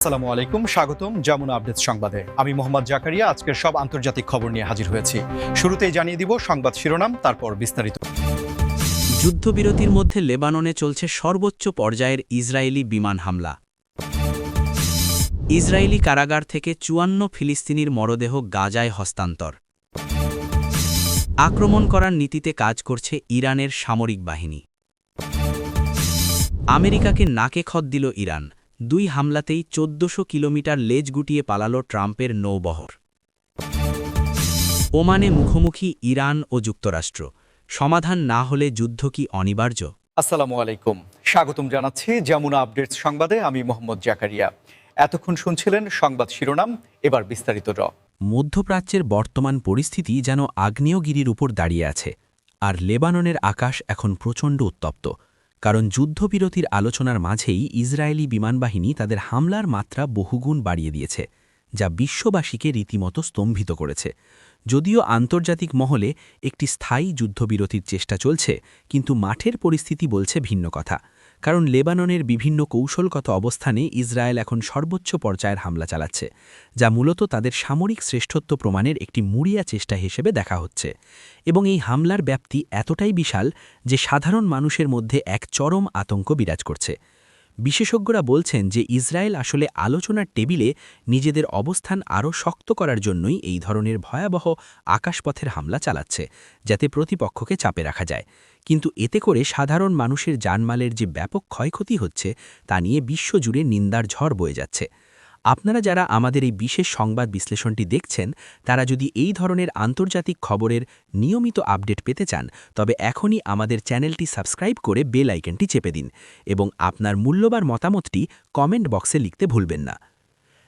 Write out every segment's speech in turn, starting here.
আসসালামু আলাইকুম, স্বাগতম যমুনা আপডেট সংবাদে। আমি মোহাম্মদ জাকারিয়া, আজকের সব আন্তর্জাতিক খবর নিয়ে হাজির হয়েছি। শুরুতেই জানিয়ে দিব সংবাদ শিরোনাম, তারপর বিস্তারিত। যুদ্ধবিরতির মধ্যে লেবাননে চলছে সর্বোচ্চ পর্যায়ের ইসরায়েলি বিমান হামলা। ইসরায়েলি কারাগার থেকে চুয়ান্ন ফিলিস্তিনির মরদেহ গাজায় হস্তান্তর। আক্রমণ করার নীতিতে কাজ করছে ইরানের সামরিক বাহিনী। আমেরিকাকে নাকে খত দিল ইরান। দুই হামলাতেই চোদ্দশো কিলোমিটার লেজ গুটিয়ে পালাল ট্রাম্পের নৌবহর। ওমানে মুখোমুখি ইরান ও যুক্তরাষ্ট্র। সমাধান না হলে যুদ্ধ কি অনিবার্য? আসসালামু আলাইকুম। স্বাগতম জানাচ্ছি যমুনা আপডেটস সংবাদে। আমি মোহাম্মদ জাকারিয়া। এতক্ষণ শুনছিলেন সংবাদ শিরোনাম এবার বিস্তারিত র। মধ্যপ্রাচ্যের বর্তমান পরিস্থিতি যেন আগ্নেয়গিরির উপর দাঁড়িয়ে আছে। আর লেবাননের আকাশ এখন প্রচণ্ড উত্তপ্ত। কারণ যুদ্ধবিরতির আলোচনার মাঝেই ইসরায়েলি বিমানবাহিনী তাদের হামলার মাত্রা বহুগুণ বাড়িয়ে দিয়েছে, যা বিশ্ববাসীকে রীতিমতো স্তম্ভিত করেছে। যদিও আন্তর্জাতিক মহলে একটি স্থায়ী যুদ্ধবিরতির চেষ্টা চলছে, কিন্তু মাঠের পরিস্থিতি বলছে ভিন্ন কথা। কারণ লেবাননের বিভিন্ন কৌশলগত অবস্থানে ইসরায়েল এখন সর্বোচ্চ পর্যায়ের হামলা চালাচ্ছে, যা মূলত তাদের সামরিক শ্রেষ্ঠত্ব প্রমাণের একটি মুড়িয়া চেষ্টা হিসেবে দেখা হচ্ছে। এবং এই হামলার ব্যাপ্তি এতটাই বিশাল যে সাধারণ মানুষের মধ্যে এক চরম আতঙ্ক বিরাজ করছে। বিশেষজ্ঞরা বলছেন যে ইসরায়েল আসলে আলোচনার টেবিলে নিজেদের অবস্থান আরও শক্ত করার জন্যই এই ধরনের ভয়াবহ আকাশপথের হামলা চালাচ্ছে, যাতে প্রতিপক্ষকে চাপে রাখা যায়। কিন্তু এতে করে সাধারণ মানুষের জানমালের যে ব্যাপক ক্ষয়ক্ষতি হচ্ছে, তা নিয়ে বিশ্বজুড়ে নিন্দার ঝড় বয়ে যাচ্ছে। আপনারা যারা আমাদের এই বিশেষ সংবাদ বিশ্লেষণটি দেখছেন, তারা যদি এই ধরনের আন্তর্জাতিক খবরের নিয়মিত আপডেট পেতে চান, তবে এখনই আমাদের চ্যানেলটি সাবস্ক্রাইব করে বেল আইকনটি চেপে দিন এবং আপনার মূল্যবান মতামতটি কমেন্ট বক্সে লিখতে ভুলবেন না।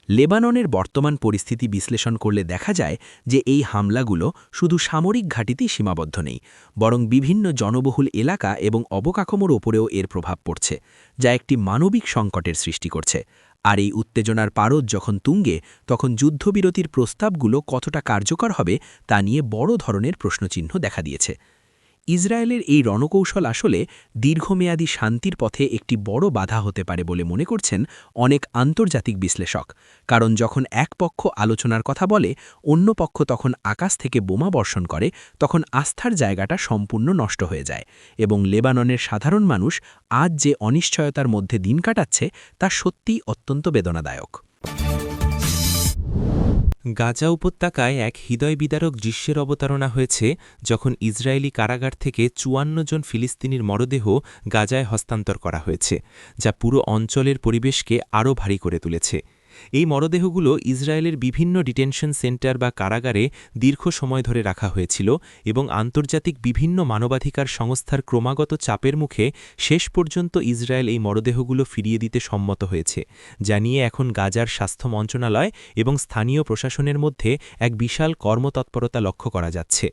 লেবাননের বর্তমান পরিস্থিতি বিশ্লেষণ করলে দেখা যায় যে এই হামলাগুলো শুধু সামরিক ঘাঁটিতেই সীমাবদ্ধ নেই, বরং বিভিন্ন জনবহুল এলাকা এবং অবকাঠামোর ওপরেও এর প্রভাব পড়ছে, যা একটি মানবিক সংকটের সৃষ্টি করছে। আর এই উত্তেজনার পারদ যখন তুঙ্গে, তখন যুদ্ধবিরতির প্রস্তাবগুলো কতটা কার্যকর হবে তা নিয়ে বড় ধরনের প্রশ্নচিহ্ন দেখা দিয়েছে। ইসরায়েলের এই রণকৌশল আসলে দীর্ঘমেয়াদী শান্তির পথে একটি বড় বাধা হতে পারে বলে মনে করছেন অনেক আন্তর্জাতিক বিশ্লেষক। কারণ যখন এক পক্ষ আলোচনার কথা বলে, অন্য পক্ষ তখন আকাশ থেকে বোমা বর্ষণ করে, তখন আস্থার জায়গাটা সম্পূর্ণ নষ্ট হয়ে যায় এবং লেবাননের সাধারণ মানুষ আজ যে অনিশ্চয়তার মধ্যে দিন কাটাচ্ছে, তা সত্যিই অত্যন্ত বেদনাদায়ক। গাজা উপত্যকায় এক হৃদয় বিদারক দৃশ্যের অবতারণা হয়েছে যখন ইসরায়েলি কারাগার থেকে চুয়ান্ন জন ফিলিস্তিনির মরদেহ গাজায় হস্তান্তর করা হয়েছে, যা পুরো অঞ্চলের পরিবেশকে আরও ভারী করে তুলেছে। এই মরদেহগুলো ইসরায়েলের বিভিন্ন ডিটেনশন সেন্টার বা কারাগারে দীর্ঘ সময় ধরে রাখা হয়েছিল এবং আন্তর্জাতিক বিভিন্ন মানবাধিকার সংস্থার ক্রমাগত চাপের মুখে শেষ পর্যন্ত ইসরায়েল এই মরদেহগুলো ফিরিয়ে দিতে সম্মত হয়েছে, যা নিয়ে এখন গাজার স্বাস্থ্য মন্ত্রণালয় এবং স্থানীয় প্রশাসনের মধ্যে এক বিশাল কর্মতৎপরতা লক্ষ্য করা যাচ্ছে।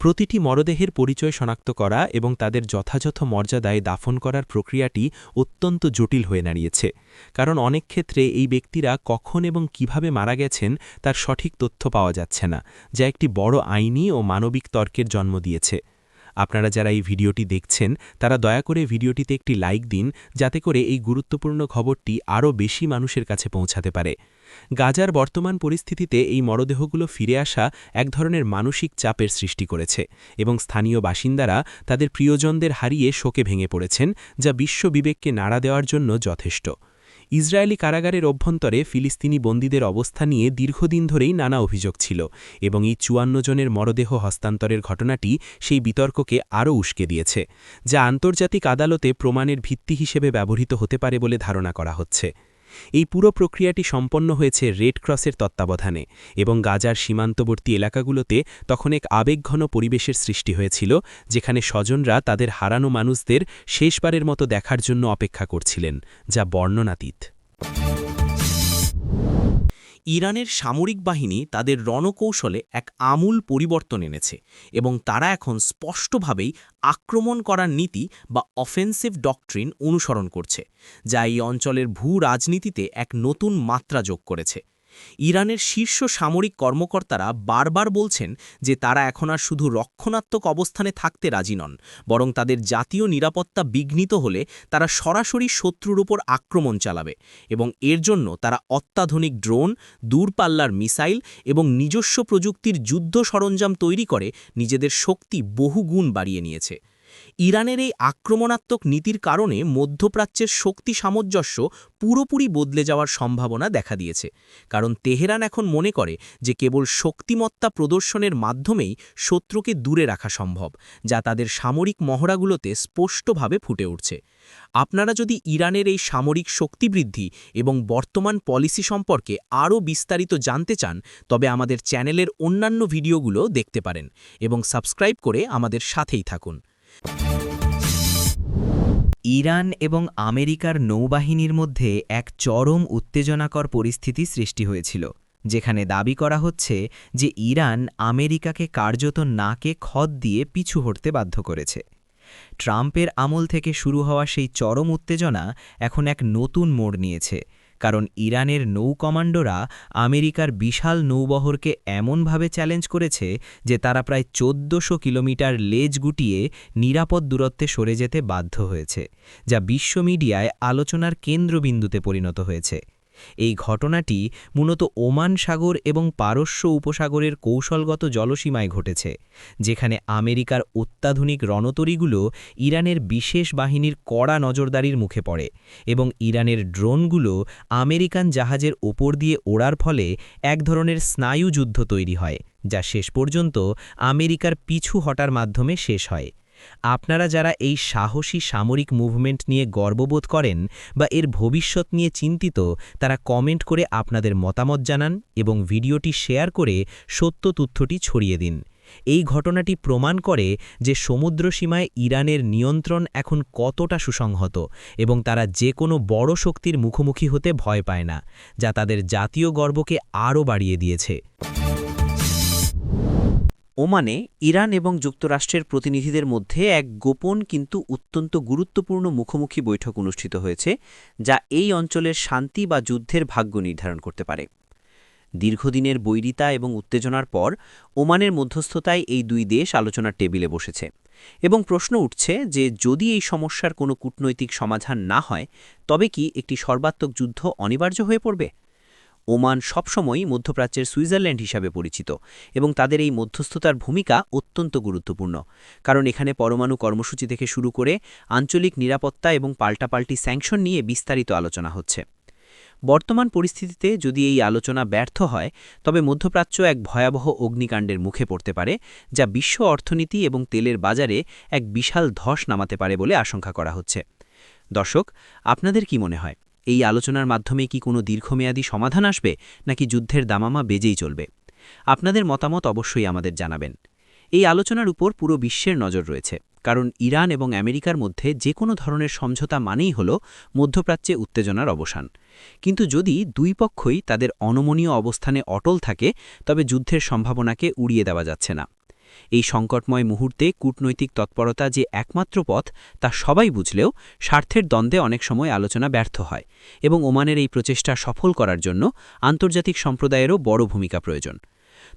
প্রতিটি মরদেহের পরিচয় শনাক্ত করা এবং তাদের যথাযথ মর্যাদায় দাফন করার প্রক্রিয়াটি অত্যন্ত জটিল হয়ে দাঁড়িয়েছে। কারণ অনেক ক্ষেত্রে এই ব্যক্তিরা কখন এবং কীভাবে মারা গেছেন তার সঠিক তথ্য পাওয়া যাচ্ছে না, যা একটি বড় আইনি ও মানবিক তর্কের জন্ম দিয়েছে। আপনারা যারা এই ভিডিওটি দেখছেন, তারা দয়া করে ভিডিওটিতে একটি লাইক দিন, যাতে করে এই গুরুত্বপূর্ণ খবরটি আরও বেশি মানুষের কাছে পৌঁছাতে পারে। গাজার বর্তমান পরিস্থিতিতে এই মরদেহগুলো ফিরে আসা এক ধরনের মানসিক চাপের সৃষ্টি করেছে এবং স্থানীয় বাসিন্দারা তাদের প্রিয়জনদের হারিয়ে শোকে ভেঙে পড়েছেন, যা বিশ্ব বিবেককে নাড়া দেওয়ার জন্য যথেষ্ট। ইসরায়েলি কারাগারের অভ্যন্তরে ফিলিস্তিনি বন্দীদের অবস্থা নিয়ে দীর্ঘদিন ধরেই নানা অভিযোগ ছিল এবং এই চুয়ান্ন জনের মরদেহ হস্তান্তরের ঘটনাটি সেই বিতর্ককে আরও উস্কে দিয়েছে, যা আন্তর্জাতিক আদালতে প্রমাণের ভিত্তি হিসেবে ব্যবহৃত হতে পারে বলে ধারণা করা হচ্ছে। এই পুরো প্রক্রিয়াটি সম্পন্ন হয়েছে রেড ক্রসের তত্ত্বাবধানে এবং গাজার সীমান্তবর্তী এলাকাগুলোতে তখন এক আবেগঘন পরিবেশের সৃষ্টি হয়েছিল, যেখানে স্বজনরা তাদের হারানো মানুষদের শেষবারের মতো দেখার জন্য অপেক্ষা করছিলেন, যা বর্ণনাতীত। ইরানের সামরিক বাহিনী তাদের রণকৌশলে এক আমূল পরিবর্তন এনেছে এবং তারা এখন স্পষ্টভাবেই আক্রমণ করার নীতি বা অফেন্সিভ ডকট্রিন অনুসরণ করছে, যা এই অঞ্চলের ভূ রাজনীতিতে এক নতুন মাত্রা যোগ করেছে। ইরানের শীর্ষ সামরিক কর্মকর্তারা বারবার বলছেন যে তারা এখন আর শুধু রক্ষণাত্মক অবস্থানে থাকতে রাজি নন, বরং তাদের জাতীয় নিরাপত্তা বিঘ্নিত হলে তারা সরাসরি শত্রুর উপর আক্রমণ চালাবে এবং এর জন্য তারা অত্যাধুনিক ড্রোন, দূরপাল্লার মিসাইল এবং নিজস্ব প্রযুক্তির যুদ্ধ সরঞ্জাম তৈরি করে নিজেদের শক্তি বহুগুণ বাড়িয়ে নিয়েছে। ইরানের এই আক্রমণাত্মক নীতির কারণে মধ্যপ্রাচ্যের শক্তি সামঞ্জস্য পুরোপুরি বদলে যাওয়ার সম্ভাবনা দেখা দিয়েছে। কারণ তেহরান এখন মনে করে যে কেবল শক্তিমত্তা প্রদর্শনের মাধ্যমেই শত্রুকে দূরে রাখা সম্ভব, যা তাদের সামরিক মহড়াগুলোতে স্পষ্টভাবে ফুটে উঠছে। আপনারা যদি ইরানের এই সামরিক শক্তি বৃদ্ধি এবং বর্তমান পলিসি সম্পর্কে আরও বিস্তারিত জানতে চান, তবে আমাদের চ্যানেলের অন্যান্য ভিডিওগুলো দেখতে পারেন এবং সাবস্ক্রাইব করে আমাদের সাথেই থাকুন। ইরান এবং আমেরিকার নৌবাহিনীর মধ্যে এক চরম উত্তেজনাকর পরিস্থিতি সৃষ্টি হয়েছিল, যেখানে দাবি করা হচ্ছে যে ইরান আমেরিকাকে কার্যত নাকে খদ দিয়ে পিছু হটতে বাধ্য করেছে। ট্রাম্পের আমল থেকে শুরু হওয়া সেই চরম উত্তেজনা এখন এক নতুন মোড় নিয়েছে কারণ ইরানের নৌ কমান্ডোরা আমেরিকার বিশাল নৌবহরকে এমনভাবে চ্যালেঞ্জ করেছে যে তারা প্রায় চোদ্দশো কিলোমিটার লেজ গুটিয়ে নিরাপদ দূরত্বে সরে যেতে বাধ্য হয়েছে, যা বিশ্ব মিডিয়ায় আলোচনার কেন্দ্রবিন্দুতে পরিণত হয়েছে। এই ঘটনাটি মূলত ওমান সাগর এবং পারস্য উপসাগরের কৌশলগত জলসীমায় ঘটেছে, যেখানে আমেরিকার অত্যাধুনিক রণতরীগুলো ইরানের বিশেষ বাহিনীর কড়া নজরদারির মুখে পড়ে এবং ইরানের ড্রোনগুলো আমেরিকান জাহাজের ওপর দিয়ে ওড়ার ফলে এক ধরনের স্নায়ু যুদ্ধ তৈরি হয়, যা শেষ পর্যন্ত আমেরিকার পিছু হটার মাধ্যমে শেষ হয়। আপনারা যারা এই সাহসী সামরিক মুভমেন্ট নিয়ে গর্ববোধ করেন বা এর ভবিষ্যৎ নিয়ে চিন্তিত, তারা কমেন্ট করে আপনাদের মতামত জানান এবং ভিডিওটি শেয়ার করে সত্য তথ্যটি ছড়িয়ে দিন। এই ঘটনাটি প্রমাণ করে যে সমুদ্রসীমায় ইরানের নিয়ন্ত্রণ এখন কতটা সুসংহত এবং তারা যে কোনো বড় শক্তির মুখোমুখি হতে ভয় পায় না, যা তাদের জাতীয় গর্বকে আরও বাড়িয়ে দিয়েছে। ওমানে ইরান এবং যুক্তরাষ্ট্রের প্রতিনিধিদের মধ্যে এক গোপন কিন্তু অত্যন্ত গুরুত্বপূর্ণ মুখোমুখি বৈঠক অনুষ্ঠিত হয়েছে, যা এই অঞ্চলের শান্তি বা যুদ্ধের ভাগ্য নির্ধারণ করতে পারে। দীর্ঘদিনের বৈরিতা এবং উত্তেজনার পর ওমানের মধ্যস্থতায় এই দুই দেশ আলোচনার টেবিলে বসেছে এবং প্রশ্ন উঠছে যে যদি এই সমস্যার কোনো কূটনৈতিক সমাধান না হয়, তবে কি একটি সর্বাত্মক যুদ্ধ অনিবার্য হয়ে পড়বে? ওমান সবসময়ই মধ্যপ্রাচ্যের সুইজারল্যান্ড হিসাবে পরিচিত এবং তাদের এই মধ্যস্থতার ভূমিকা অত্যন্ত গুরুত্বপূর্ণ। কারণ এখানে পরমাণু কর্মসূচি থেকে শুরু করে আঞ্চলিক নিরাপত্তা এবং পাল্টাপাল্টি স্যাংশন নিয়ে বিস্তারিত আলোচনা হচ্ছে। বর্তমান পরিস্থিতিতে যদি এই আলোচনা ব্যর্থ হয়, তবে মধ্যপ্রাচ্য এক ভয়াবহ অগ্নিকাণ্ডের মুখে পড়তে পারে, যা বিশ্ব অর্থনীতি এবং তেলের বাজারে এক বিশাল ধস নামাতে পারে বলে আশঙ্কা করা হচ্ছে। দর্শক, আপনাদের কি মনে হয়? এই আলোচনার মাধ্যমে কি কোনো দীর্ঘমেয়াদী সমাধান আসবে, নাকি যুদ্ধের দামামা বেজেই চলবে? আপনাদের মতামত অবশ্যই আমাদের জানাবেন। এই আলোচনার উপর পুরো বিশ্বের নজর রয়েছে, কারণ ইরান এবং আমেরিকার মধ্যে যে কোনো ধরনের সমঝোতা মানেই হল মধ্যপ্রাচ্যে উত্তেজনার অবসান। কিন্তু যদি দুই পক্ষই তাদের অনমনীয় অবস্থানে অটল থাকে, তবে যুদ্ধের সম্ভাবনাকে উড়িয়ে দেওয়া যাচ্ছে না। এই সংকটময় মুহূর্তে কূটনৈতিক তৎপরতা যে একমাত্র পথ, তা সবাই বুঝলেও স্বার্থের দ্বন্দ্বে অনেক সময় আলোচনা ব্যর্থ হয় এবং ওমানের এই প্রচেষ্টা সফল করার জন্য আন্তর্জাতিক সম্প্রদায়েরও বড় ভূমিকা প্রয়োজন।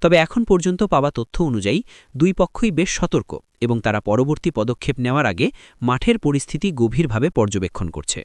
তবে এখন পর্যন্ত পাওয়া তথ্য অনুযায়ী দুই পক্ষই বেশ সতর্ক এবং তারা পরবর্তী পদক্ষেপ নেওয়ার আগে মাঠের পরিস্থিতি গভীরভাবে পর্যবেক্ষণ করছে।